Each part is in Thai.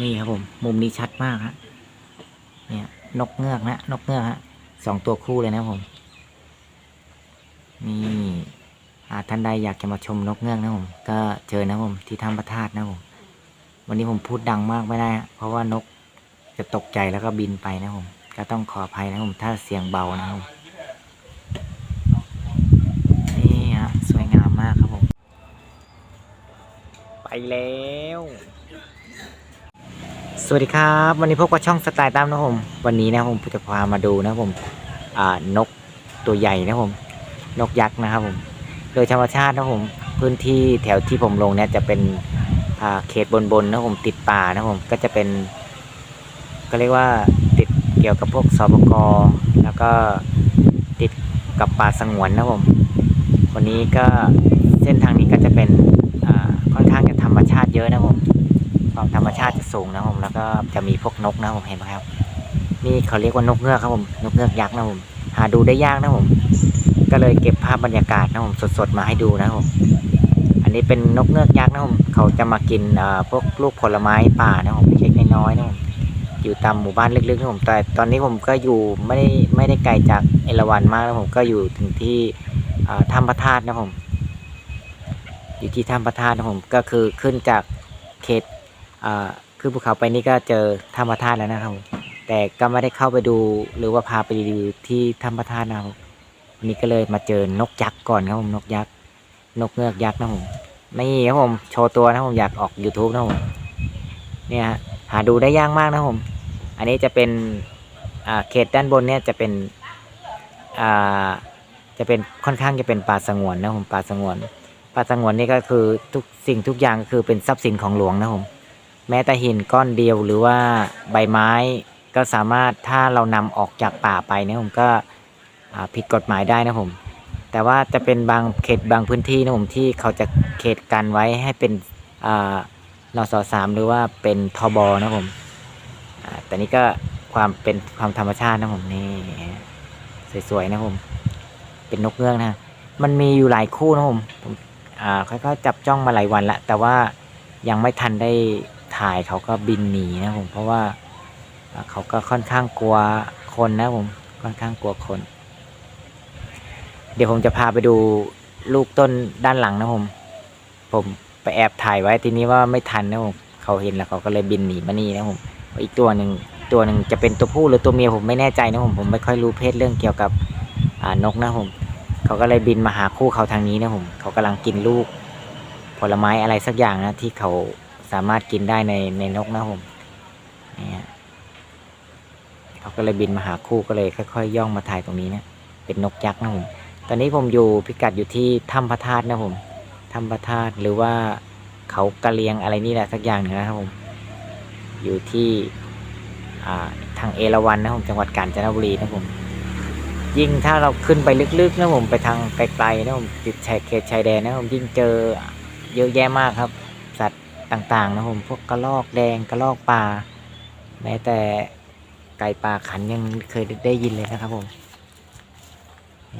นี่ครับผม มุมนี้ชัดมากฮะเนี่ยนกเงือกนะนกเงือกฮะสองตัวคู่เลยนะผมนี่อาท่านใดอยากจะมาชมนกเงือกนะผมก็เจอนะผมที่ถ้ำพระธาตุนะผมวันนี้ผมพูดดังมากไม่ได้ เพราะว่านกจะตกใจแล้วก็บินไปนะผมก็ต้องขออภัยนะผมถ้าเสียงเบานะครับผมนี่ฮะสวยงามมากครับผม ไปแล้ว สวัสดีครับ วันนี้พบกับช่องสไตล์ตามนะครับผม วันนี้นะผมจะพามาดูนะครับผมนกตัวใหญ่นะครับผม นกยักษ์นะครับผม โดยธรรมชาตินะครับผม พื้นที่แถวที่ผมลงเนี่ยจะเป็นเขตบนบนนะครับผมติดป่านะครับผมก็จะเป็น ก็เรียกว่าติดเกี่ยวกับพวกสปกแล้วก็ติดกับป่าสงวนนะครับผมวันนี้ก็เส้นทางนี้ก็จะเป็นค่อนข้างจะธรรมชาติเยอะนะครับผม ความธรรมชาติจะสูงนะผมแล้วก็จะมีพวกนกนะผมเห็นไหมครับ นี่เขาเรียกว่านกเงือกครับผมนกเงือกยักษ์นะผมหาดูได้ยากนะผมก็เลยเก็บภาพบรรยากาศนะผมสดๆมาให้ดูนะผมอันนี้เป็นนกเงือกยักษ์นะผมเขาจะมากินอ่าพวกลูกผลไม้ป่านะผมเล็กๆน้อยๆนะผมอยู่ตามหมู่บ้านเล็กๆนะผมแต่ตอนนี้ผมก็อยู่ไม่ได้ไม่ได้ไกลจากเอราวัณมากนะผมก็อยู่ถึงที่ถ้ำพระธาตุนะผมอยู่ที่ถ้ำพระธาตุนะผมก็คือขึ้นจากเขต ขึ้นภูเขาไปนี่ก็เจอถ้ำพระธาตุแล้วนะครับ แต่ก็ไม่ได้เข้าไปดูหรือว่าพาไปดูที่ถ้ำพระธาตุนะครับวันนี้ก็เลยมาเจอนกยักษ์ก่อนครับผมนกยักษ์นกเงือกยักษ์นะครับผมนี่ครับผมโชว์ตัวนะครับผมอยากออก YouTube นะครับผมเนี่ยฮะหาดูได้ยากมากนะครับผม อันนี้จะเป็นเขตด้านบนเนี่ยจะเป็นจะเป็นค่อนข้างจะเป็นป่าสงวนนะครับผมป่าสงวนป่าสงวนนี่ก็คือทุกสิ่งทุกอย่างก็คือเป็นทรัพย์สินของหลวงนะครับผม แม้แต่หินก้อนเดียวหรือว่าใบไม้ก็สามารถถ้าเรานำออกจากป่าไปเนี่ยผมก็ผิดกฎหมายได้นะผมแต่ว่าจะเป็นบางเขตบางพื้นที่นะผมที่เขาจะเขตกันไว้ให้เป็นอ่านสสามหรือว่าเป็นทบนะผมแต่นี่ก็ความเป็นความธรรมชาตินะผมนี่สวยๆนะผมเป็นนกเงือกนะมันมีอยู่หลายคู่นะผมผมอ่าค่อยๆจับจ้องมาหลายวันละแต่ว่ายังไม่ทันได้ ถ่ายเขาก็บินหนีนะผมเพราะว่าเขาก็ค่อนข้างกลัวคนนะผมค่อนข้างกลัวคน เดี๋ยวผมจะพาไปดูลูกต้นด้านหลังนะผม ผมไปแอบถ่ายไว้ทีนี้ว่าไม่ทันนะผมเขาเห็นแล้วเขาก็เลยบินหนีมานี่นะผมอีกตัวหนึ่งตัวหนึ่งจะเป็นตัวผู้หรือตัวเมียผมไม่แน่ใจนะผมผมไม่ค่อยรู้เพศเรื่องเกี่ยวกับนกนะผมเขาก็เลยบินมาหาคู่เขาทางนี้นะผมเขากำลังกินลูกผลไม้อะไรสักอย่างนะที่เขา สามารถกินได้ในในนกนะผมนี่ยเขาก็เลยบินมาหาคู่ก็เลยค่อยๆย่องมาถ่ายตรงนี้นะเป็นนกยักษ์นะผมตอนนี้ผมอยู่พิกัดอยู่ที่ถ้ำพระธาตุนะผมถ้ำพระธาตุหรือว่าเขากะเลียงอะไรนี่แหละสักอย่างหนึงนะครับผมอยู่ที่ทางเอราวัณนะผมจังหวัดกาญจนบุรีนะผมยิ่งถ้าเราขึ้นไปลึกๆนะผมไปทางไกลๆนะผมติดชายเขตชายแดนนะผมยิ่งเจอเยอะแยะมากครับ ต่างๆนะผมพวกกระรอกแดงกระรอกป่าแม้แต่ไก่ป่าขันยังเคยได้ยินเลยนะครับผม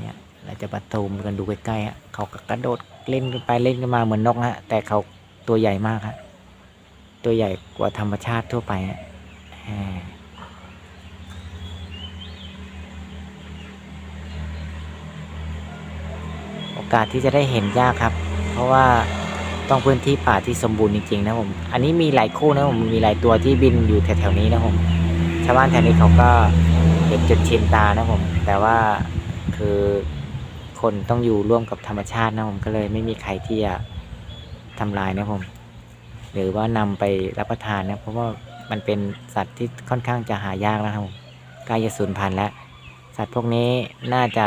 เนี่ยเราจะมาตูมกันดูใกล้ๆฮะเขาก็กระโดดเล่นกันไปเล่นกันมาเหมือนนกฮะแต่เขาตัวใหญ่มากฮะตัวใหญ่กว่าธรรมชาติทั่วไปฮะโอกาสที่จะได้เห็นยากครับ เพราะว่า ต้องพื้นที่ป่าที่สมบูรณ์จริงๆนะผม อันนี้มีหลายคู่นะผม มีหลายตัวที่บินอยู่แถวๆนี้นะผม ชาวบ้านแถวนี้เขาก็เห็นจุดชินตานะผม แต่ว่าคือคนต้องอยู่ร่วมกับธรรมชาตินะผม ก็เลยไม่มีใครที่จะทำลายนะผม หรือว่านำไปรับประทานนะ เพราะว่ามันเป็นสัตว์ที่ค่อนข้างจะหายากแล้วครับผมใกล้จะสูญพันธุ์แล้ว สัตว์พวกนี้น่าจะ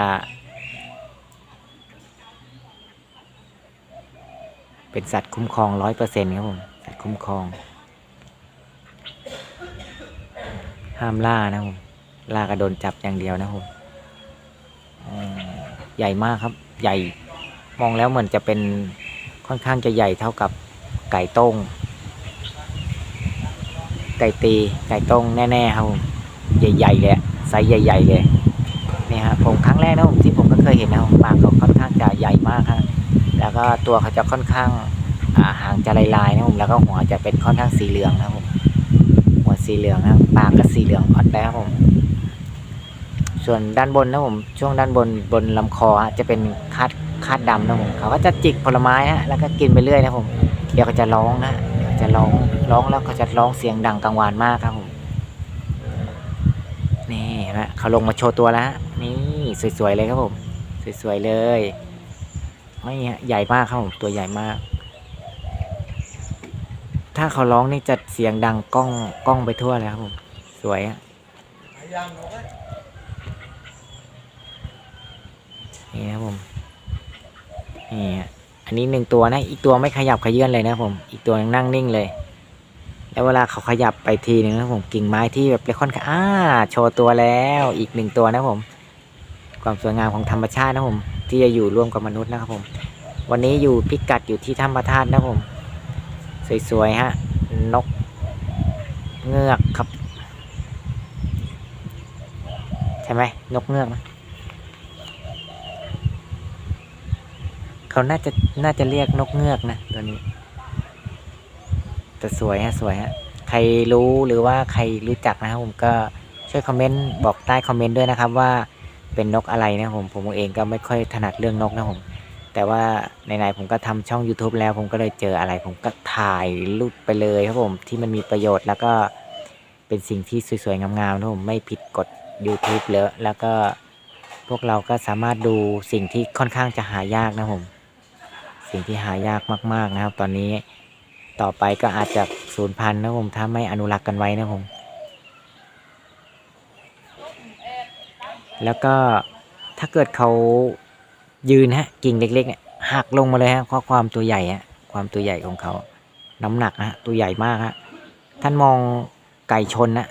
เป็นสัตว์คุ้มครองร้อยเปอร์เซ็นต์ครับผม สัตว์คุ้มครอง ห้ามล่านะผม ล่าก็โดนจับอย่างเดียวนะผมใหญ่มากครับ ใหญ่ มองแล้วเหมือนจะเป็นค่อนข้างจะใหญ่เท่ากับไก่ต้ง ไก่ตี ไก่ต้งแน่ๆครับผมใหญ่ๆเลยไซส์ใหญ่ ๆ เลยนี่ฮะผมครั้งแรกนะผมที่ผมก็เคยเห็นนะผมปากเขา ก็ตัวเขาจะค่อนข้างาหางจะลายๆนะผมแล้วก็หัวจะเป็นค่อนข้างสีเหลืองนะครับผมสีเหลืองนะปากก็สีเหลืองอ่อนแล้วผม ส่วนด้านบนนะผมช่วงด้านบนบนลำคอฮะจะเป็นคาดคาดดำนะผมเขาก็จะจิกผลไม้ฮะแล้วก็กินไปเรื่อยนะผมเดี๋ยวเขาจะร้องนะเดี๋ยวจะร้องร้องแล้วเขาจะร้องเสียงดังกังวานมากครับผมนี่นไหมเขาลงมาโชว์ตัวแล้วนี่สวยๆเลยครับผม สวยๆเลย ไม่ฮะใหญ่มากครับผมตัวใหญ่มาก ถ้าเขาร้องนี่จะเสียงดังก้องก้องไปทั่วเลยครับผม สวยอะนี่ครับผมนี่ฮะอันนี้หนึ่งตัวนะอีกตัวไม่ขยับขยื่นเลยนะครับผม อีกตัวยังนั่งนิ่งเลย แล้วเวลาเขาขยับไปทีหนึ่งนะครับผมกิ่งไม้ที่แบบเลคอนอ่าโชว์ตัวแล้ว อีกหนึ่งตัวนะครับผม ความสวยงามของธรรมชาตินะครับผม ที่จะอยู่ร่วมกับมนุษย์นะครับผม วันนี้อยู่พิกัดอยู่ที่ถ้ำพระธาตุนะครับผม สวยๆฮะ นก เงือกครับ ใช่ไหมนกเงือกไหมเขาน่าจะน่าจะเรียกนกเงือกนะตัวนี้แต่สวยฮะสวยฮะใครรู้หรือว่าใครรู้จักนะครับผมก็ช่วยคอมเมนต์บอกใต้คอมเมนต์ด้วยนะครับว่า เป็นนกอะไรนะผมผมเองก็ไม่ค่อยถนัดเรื่องนกนะผมแต่ว่าไหนๆผมก็ทำช่อง YouTube แล้ว ผมก็เลยเจออะไร ผมก็ถ่ายรูปไปเลยครับผมที่มันมีประโยชน์แล้วก็เป็นสิ่งที่สวยๆ งามๆนะผมไม่ผิดกฎ YouTube เลยแล้วก็พวกเราก็สามารถดูสิ่งที่ค่อนข้างจะหายากนะผม สิ่งที่หายากมาก ๆนะครับ ตอนนี้ต่อไปก็อาจจะสูญพันธุ์นะผมถ้าไม่อนุรักษ์กันไว้นะผม แล้วก็ถ้าเกิดเขายืนฮะกิ่งเล็กๆเนี่ยหักลงมาเลยฮะเพราะความตัวใหญ่ฮะความตัวใหญ่ของเขาน้ำหนักฮะตัวใหญ่มากฮะท่านมองไก่ชนนะ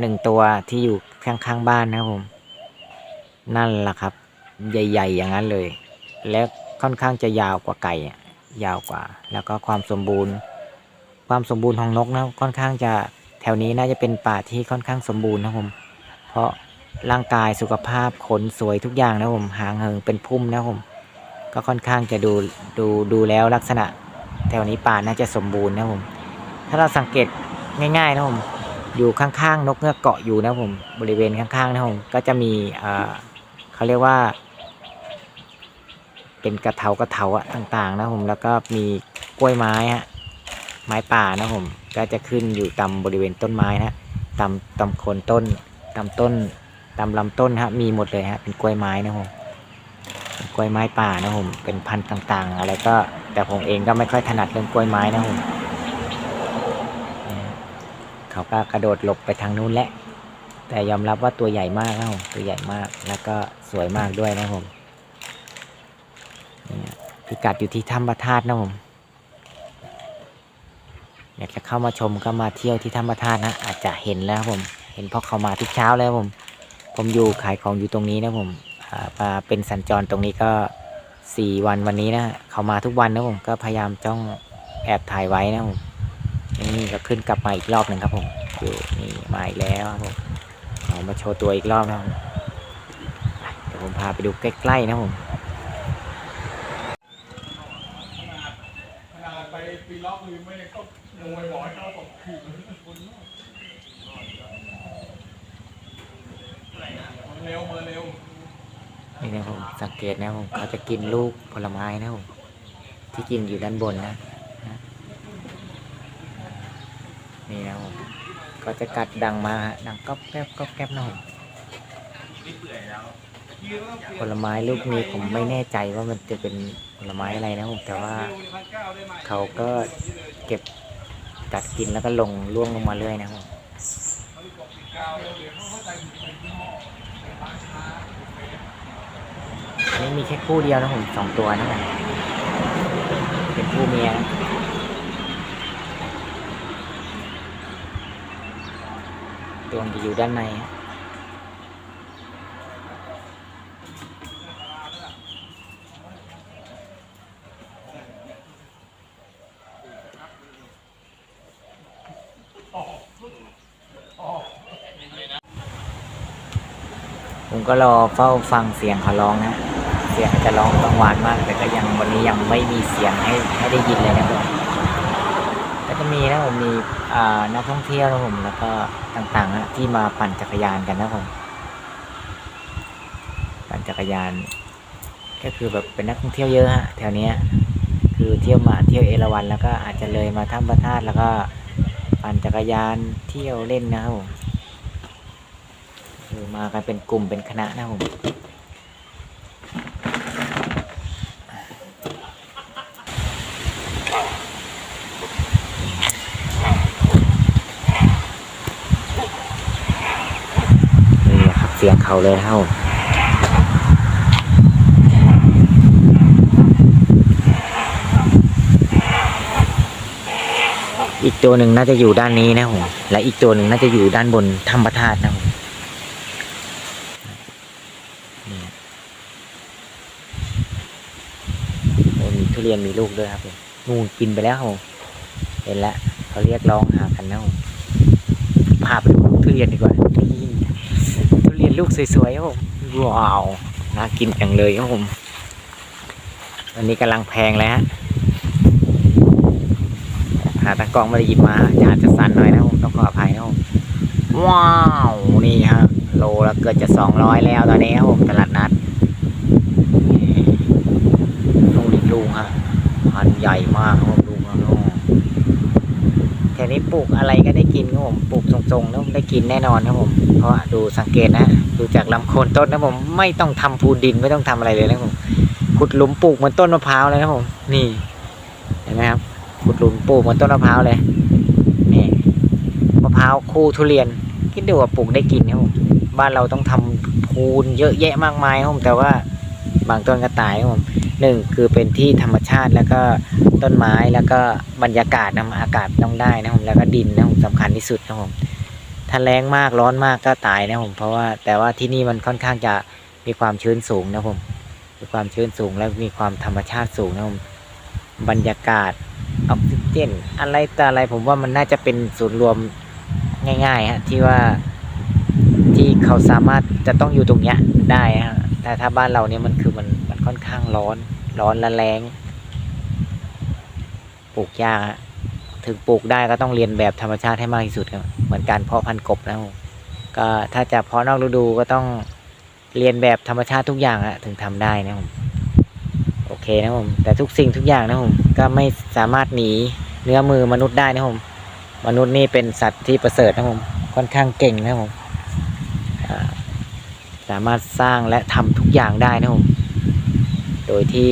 หนึ่งตัวที่อยู่ข้างๆบ้านนะครับผม นั่นแหละครับ ใหญ่ ๆ อย่างนั้นเลย และค่อนข้างจะยาวกว่าไก่ยาวกว่า แล้วก็ความสมบูรณ์ ความสมบูรณ์ของนกนะค่อนข้างจะแถวนี้น่าจะเป็นป่าที่ค่อนข้างสมบูรณ์นะผม เพราะ ร่างกายสุขภาพขนสวยทุกอย่างนะครับผมหางเหิงเป็นพุ่มนะครับผมก็ค่อนข้างจะดูดูดูแล้วลักษณะ แถวนี้ป่าน่าจะสมบูรณ์นะครับผมถ้าเราสังเกตง่ายๆนะครับผมอยู่ข้างๆ นกเงือกเกาะอยู่นะครับผมบริเวณข้างๆนะครับผมก็จะมีเขาเรียกว่า เป็นกระเทากระเทาอะต่างๆ นะครับผมแล้วก็มีกล้วยไม้ฮะไม้ป่านะครับผมก็จะขึ้นอยู่ตามบริเวณต้นไม้นะตามตามโคนต้นตามต้น ตามลำต้นฮะมีหมดเลยฮะเป็นกล้วยไม้นะครับผมกล้วยไม้ป่านะครับผมเป็นพันธุ์ต่างๆ อะไรก็แต่ผมเองก็ไม่ค่อยถนัดเรื่องกล้วยไม้นะครับผมเขาก็กระโดดหลบไปทางนู้นแหละแต่ยอมรับว่าตัวใหญ่มากนะผมตัวใหญ่มากแล้วก็สวยมากด้วยนะครับผมพิกัดอยู่ที่ถ้ำพระธาตุนะครับผมอยากจะเข้ามาชมก็มาเที่ยวที่ธรรมธาตุนะอาจจะเห็นแล้วครับผม เห็นเพราะเขามาทุกเช้าแล้วครับผม ผมอยู่ขายของอยู่ตรงนี้นะผมอ่ามาเป็นสัญจรตรงนี้ก็สี่วันวันนี้นะเขามาทุกวันนะผมก็พยายามจ้องแอบถ่ายไว้นะผมนี่ก็ขึ้นกลับมาอีกรอบหนึ่งครับผมอยู่นี่มาอีกแล้วครับผมเอามาโชว์ตัวอีกรอบนะผมเดี๋ยวผมพาไปดูใกล้ๆนะผมไปปีล็อกลืมไม่ได้ก็ลงไปบอกให้เขาบอกขี่มัน เร็วมาเร็วนี่นะผมสังเกตนะผมเขาจะกินลูกผลไม้นะผมที่กินอยู่ด้านบนนะนี่นะผมก็จะกัดดังมาดังก๊อบแก๊บก๊อบแก๊บนะผมผลไม้ลูกนี้ผมไม่แน่ใจว่ามันจะเป็นผลไม้อะไรนะผมแต่ว่าเขาก็เก็บกัดกินแล้วก็ลงล่วงลงมาเรื่อยนะครับผมอั นนี้มีแค่คู่เดียวนะผมสองตัวนั่นแหละเป็นคู่เมียนะตัวมันจะอยู่ด้านในผมก็รอเฝ้าฟังเสียงเขาร้องนะ สียงจะร้องกลางวานมาก แต่ก็ยังวันนี้ยังไม่มีเสียงให้ให้ได้ยินเลยนะครับก็จะมีนะผมมีอ่นักท่องเที่ยวนะผมแล้วก็ต่างๆฮะที่มาปั่นจักรยานกันนะผมปั่นจักรยาน ก็คือแบบเป็นนักท่องเที่ยวเยอะฮะแถวเนี้ยคือเที่ยวมาเที่ยวเอราวัณแล้วก็อาจจะเลยมาถ้ำพระธาตุแล้วก็ปั่นจักรยานเที่ยวเล่นนะครับผมคือมากันเป็นกลุ่มเป็นคณะนะครับผม นี่ครับ เสียงเขาเลยนะครับผมอีกตัวหนึ่งน่าจะอยู่ด้านนี้นะผมและอีกตัวหนึ่งน่าจะอยู่ด้านบนถ้ำพระธาตุนะผมนี่โอ้มีทุเรียนมีลูกด้วยครับผมงูกินไปแล้วผมเห็นแล้วเขาเรียกร้องหากันนะผมพาไปดูทุเรียนดีกว่านี่ ลูกสวยๆครับผมว้าวน่ากินจังเลยครับผมอันนี้กำลังแพงเลยฮะหาตะกองไม่ได้หยิบมาอาจจะสั่นหน่อยนะผมต้องขออภัยนะผมว้าวนี่ฮะโลละเกินจะสองร้อยแล้วตอนนี้ครับผมตลาดนัดลูกดิลูกฮะพันใหญ่มากครับผมลูกครับ ถวนี้ปลูกอะไรก็ได้กินครับผมปลูกทรงๆแล้วได้กินแน่นอนครับผมเพราะดูสังเกตนะดูจากลำโคนต้นนะผมไม่ต้องทำพูดินไม่ต้องทำอะไรเลยนะผมขุดหลุมปลูกเหมือนต้นมะพร้าวเลยนะผมนี่เห็นไหมครับขุดหลุมปลูกเหมือนต้นมะพร้าวเลยนี่มะพร้าวคู่ทุเรียนคิดดูว่าปลูกได้กินครับผมบ้านเราต้องทำพูนเยอะแยะมากมายครับผมแต่ว่าบางต้นก็ตายครับผมหนึ่งคือเป็นที่ธรรมชาติแล้วก็ ต้นไม้แล้วก็บรรยากาศนะอากาศต้องได้นะผมแล้วก็ดินนะผมสำคัญที่สุดนะผมถ้าแรงมากร้อนมากก็ตายนะผมเพราะว่าแต่ว่าที่นี่มันค่อนข้างจะมีความชื้นสูงนะผมมีความชื้นสูงแล้วมีความธรรมชาติสูงนะผมบรรยากาศออกซิเจนอะไรแต่อะไรผมว่ามันน่าจะเป็นศูนย์รวมง่ายๆฮะที่ว่าที่เขาสามารถจะต้องอยู่ตรงเนี้ยได้ฮะแต่ถ้าบ้านเราเนี่ยมันคือมันมันค่อนข้างร้อนร้อนและแรง ปลูกยากฮะถึงปลูกได้ก็ต้องเรียนแบบธรรมชาติให้มากที่สุดครับเหมือนการเพาะพันธุ์กบนะครับก็ถ้าจะเพาะนอกฤดูก็ต้องเรียนแบบธรรมชาติทุกอย่างฮะถึงทำได้นะครับผมโอเคนะครับผมแต่ทุกสิ่งทุกอย่างนะครับผมก็ไม่สามารถหนีเนื้อมือมนุษย์ได้นะครับผมมนุษย์นี่เป็นสัตว์ที่ประเสริฐนะครับผมค่อนข้างเก่งนะครับผมสามารถสร้างและทำทุกอย่างได้นะครับผมโดยที่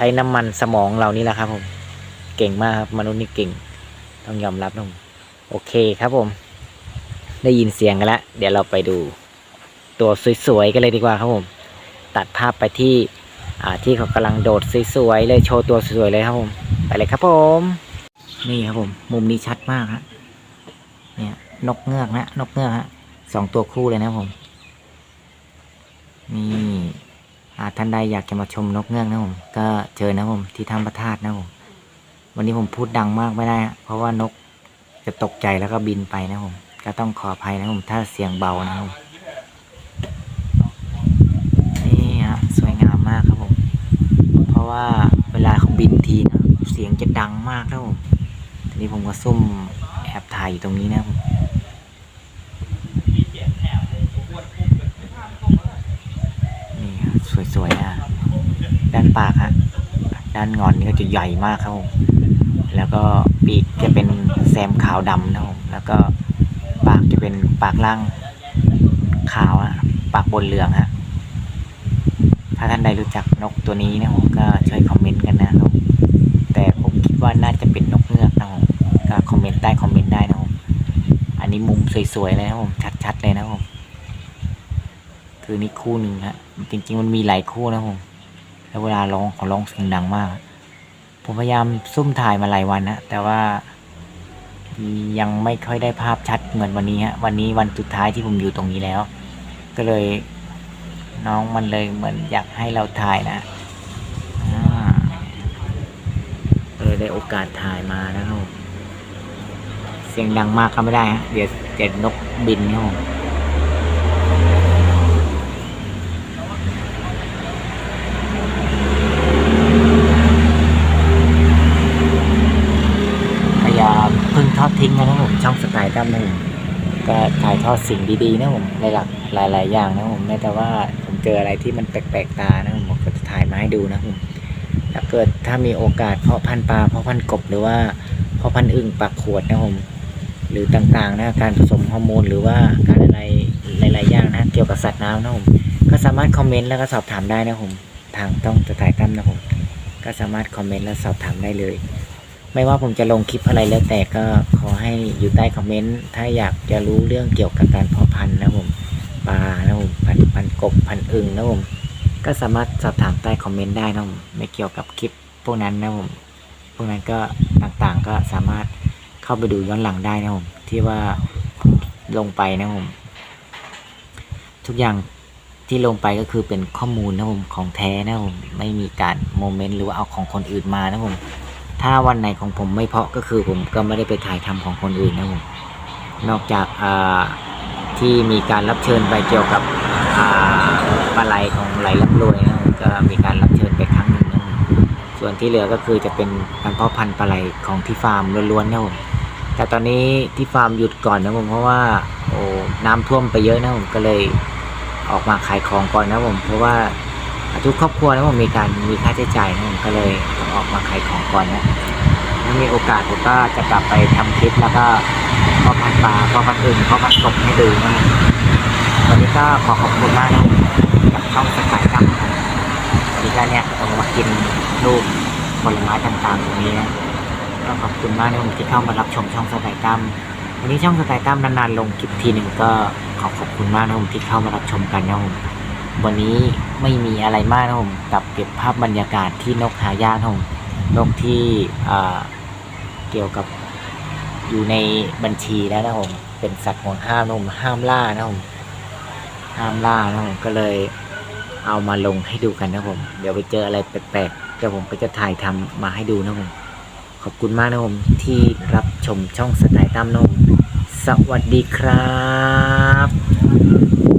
ช้น้ำมันสมองเรานี่แหละครับผม เก่งมากครับมนุษย์นี่เก่ง ต้องยอมรับนะผมโอเคครับผม ได้ยินเสียงกันแล้วเดี๋ยวเราไปดู ตัวสวยๆกันเลยดีกว่าครับผม ตัดภาพไปที่อ่าที่เขากำลังโดดสวยๆเลยโชว์ตัวสวยๆเลยครับผม ไปเลยครับผม นี่ครับผม มุมนี้ชัดมากฮะเนี่ยนกเงือกนะนกเงือกฮะสองตัวคู่เลยนะผมนี่ ท่านใดอยากจะมาชมนกเงือกนะผมก็เจอนะผมที่ถ้ำพระธาตุนะผมวันนี้ผมพูดดังมากไม่ได้ เพราะว่านกจะตกใจแล้วก็บินไปนะผมก็ต้องขออภัยนะผมถ้าเสียงเบานะผมนี่ฮะสวยงามมากครับผม เพราะว่าเวลาเขาบินทีนะเสียงจะดังมากนะผมทีนี้ผมก็ซุ่มแอบถ่ายอยู่ตรงนี้นะผมนี่ฮะ สวยๆอะด้านปากฮะด้านงอนนี่ก็จะใหญ่มากครับผมแล้วก็ปีกจะเป็นแซมขาวดำนะครับผมแล้วก็ปากจะเป็นปากล่างขาวอะปากบนเหลืองฮะถ้าท่านใดรู้จักนกตัวนี้นะผมก็ช่วยคอมเมนต์กันนะครับแต่ผมคิดว่าน่าจะเป็นนกเงือกนะผมก็คอมเมนต์ใต้คอมเมนต์ได้นะผมอันนี้มุมสวยๆเลยนะผมชัดๆเลยนะผม คือนี่คู่หนึ่งฮะ จริง ๆ มันมีหลายคู่นะผม แล้วเวลาร้องเขาร้องเสียงดังมาก ผมพยายามซุ่มถ่ายมาหลายวันนะแต่ว่า ยังไม่ค่อยได้ภาพชัดเหมือนวันนี้ฮะ วันนี้วันสุดท้ายที่ผมอยู่ตรงนี้แล้ว ก็เลยน้องมันเลยเหมือนอยากให้เราถ่ายนะเลยได้โอกาสถ่ายมานะครับ เสียงดังมากก็ไม่ได้ฮะ เดี๋ยวเดี๋ยวนกบินครับผม พึ่ง ทอดทิ้งนะครับผมช่องสไตล์ตั้มนะผมก็ถ่ายทอดสิ่งดีๆนะผมหลายหลายหลาย ๆ อย่างนะผมแม้แต่ว่าผมเจออะไรที่มันแปลกๆตานะผมก็จะถ่ายมาให้ดูนะผมถ้าเกิดถ้ามีโอกาสเพาะพันธุ์ปลาเพาะพันธุ์กบหรือว่าเพาะพันธุ์อึ่งปากขวดนะผมหรือต่างๆนะการผสมฮอร์โมนหรือว่าการอะไรหลายๆอย่างนะเกี่ยวกับสัตว์น้ำนะผมก็สามารถคอมเมนต์แล้วก็สอบถามได้นะผมทางต้องสไตล์ตั้มนะผมก็สามารถคอมเมนต์และสอบถามได้เลย ไม่ว่าผมจะลงคลิปอะไรแล้วแต่ก็ขอให้อยู่ใต้คอมเมนต์ ถ้าอยากจะรู้เรื่องเกี่ยวกับการเพาะพันธุ์นะผมปลานะผมพันธุ์พันกบพันธุ์อึ่งนะผมก็สามารถสอบถามใต้คอมเมนต์ได้นะผมไม่เกี่ยวกับคลิปพวกนั้นนะผมพวกนั้นก็ต่างๆก็สามารถเข้าไปดูย้อนหลังได้นะผมที่ว่าลงไปนะผมทุกอย่างที่ลงไปก็คือเป็นข้อมูลนะผมของแท้นะผมไม่มีการโมเมนต์หรือว่าเอาของคนอื่นมานะผม ถ้าวันไหนของผมไม่เพาะก็คือผมก็ไม่ได้ไปถ่ายทำของคนอื่นนะผมนอกจากที่มีการรับเชิญไปเกี่ยวกับปลาไหลของไหลลับรวยนะผมก็มีการรับเชิญไปครั้งหนึ่งนะส่วนที่เหลือก็คือจะเป็นการเพาะพันธุ์ปลาไหลของที่ฟาร์มล้วนๆนะผมแต่ตอนนี้ที่ฟาร์มหยุดก่อนนะผมเพราะว่าโอ้น้ำท่วมไปเยอะนะผมก็เลยออกมาขายของก่อนนะผมเพราะว่า ทุกครอบครัวนะผมมีการมีค่าใช้จ่ายนะผมก็เลยต้องออกมาขายของก่อนนะถ้ามีโอกาสผมก็จะกลับไปทำคลิปแล้วก็พ่อพันปลาพ่อพันอึ่งพ่อพันธุ์กบให้ดูนะวันนี้ก็ขอขอบคุณมากนะกับช่องสกายครับนี่ก็เนี่ยผมมากินลูกผลไม้ต่างๆตรงนี้นะก็ขอบคุณมากนะผมที่เข้ามารับชมช่องสกายตั้มวันนี้ช่องสกายตั้มนานๆลงคลิปทีหนึ่งก็ขอขอบคุณมากนะผมที่เข้ามารับชมกันนะผม วันนี้ไม่มีอะไรมากนะผมกับเก็บภาพบรรยากาศที่นกหายากนะผมนกที่เกี่ยวกับอยู่ในบัญชีแล้วนะผมเป็นสัตว์ห่วงห้ามนะผมห้ามล่านะผมห้ามล่านะผมก็เลยเอามาลงให้ดูกันนะผม เดี๋ยวไปเจออะไรแปลกๆเดี๋ยวผมก็จะถ่ายทำมาให้ดูนะผม ขอบคุณมากนะผมที่รับชมช่องสไตล์ตั้มนะผมสวัสดีครับ